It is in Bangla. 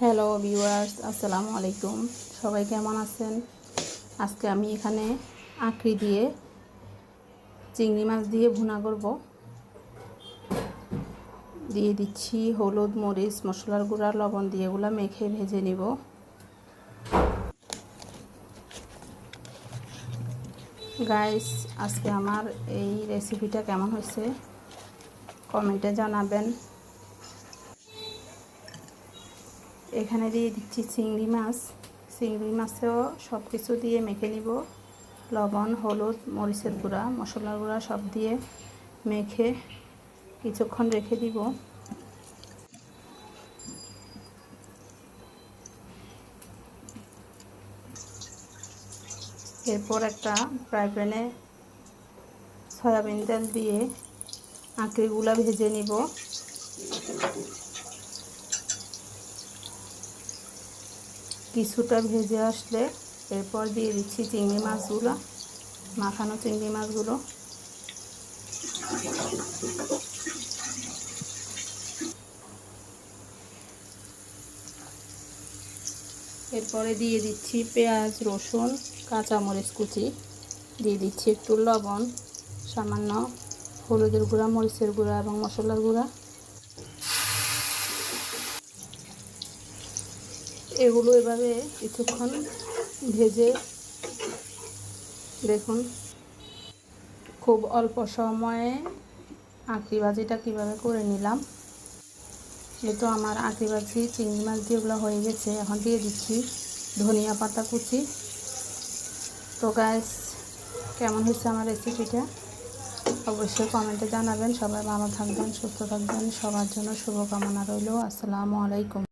হ্যালো ভিউয়ার্স আসসালামু আলাইকুম সবাই কেমন আছেন? আজকে আমি এখানে আঁকড়ি দিয়ে চিংড়ি মাছ দিয়ে ভুনা করব। দিয়ে দিচ্ছি হলুদ, মরিচ, মশলার গুঁড়া, লবণ দিয়ে এগুলো মেখে ভেজে নিব। গাইস আজকে আমার এই রেসিপিটা কেমন হয়েছে? কমেন্টে জানাবেন। এখানে দিয়ে দিচ্ছি চিংড়ি মাছ। চিংড়ি মাছেও সব কিছু দিয়ে মেখে নিব। লবণ, হলুদ, মরিচের গুঁড়া, মশলার গুঁড়া সব দিয়ে মেখে কিছুক্ষণ রেখে দিব। এরপর একটা ফ্রাই প্যানে সয়াবিন তেল দিয়ে আঁকড়িগুলো ভেজে নিব। কিছুটা ভেজে আসলে এরপর দিয়ে দিচ্ছি চিংড়ি মাছগুলো, মাখানো চিংড়ি মাছগুলো। এরপরে দিয়ে দিচ্ছি পেঁয়াজ, রসুন, কাঁচামরিচ কুচি। দিয়ে দিচ্ছি একটু লবণ, সামান্য হলুদের গুঁড়া, মরিচের গুঁড়া এবং মশলার গুঁড়া। এগুলো এভাবে কিছুক্ষণ ভেজে দেখুন। খুব অল্প সময়ে আঁকড়ি ভাজিটা কীভাবে করে নিলাম। এ তো আমার আঁকড়ি চিংড়ি মাছ দিয়ে ওগুলো হয়ে গেছে। এখন দিয়ে দিচ্ছি ধনিয়া পাতা কুচি। তো গ্যাস কেমন হয়েছে আমার রেসিপিটা অবশ্যই কমেন্টে জানাবেন। সবাই ভালো থাকবেন, সুস্থ থাকবেন। সবার জন্য শুভকামনা রইল। আসসালামু আলাইকুম।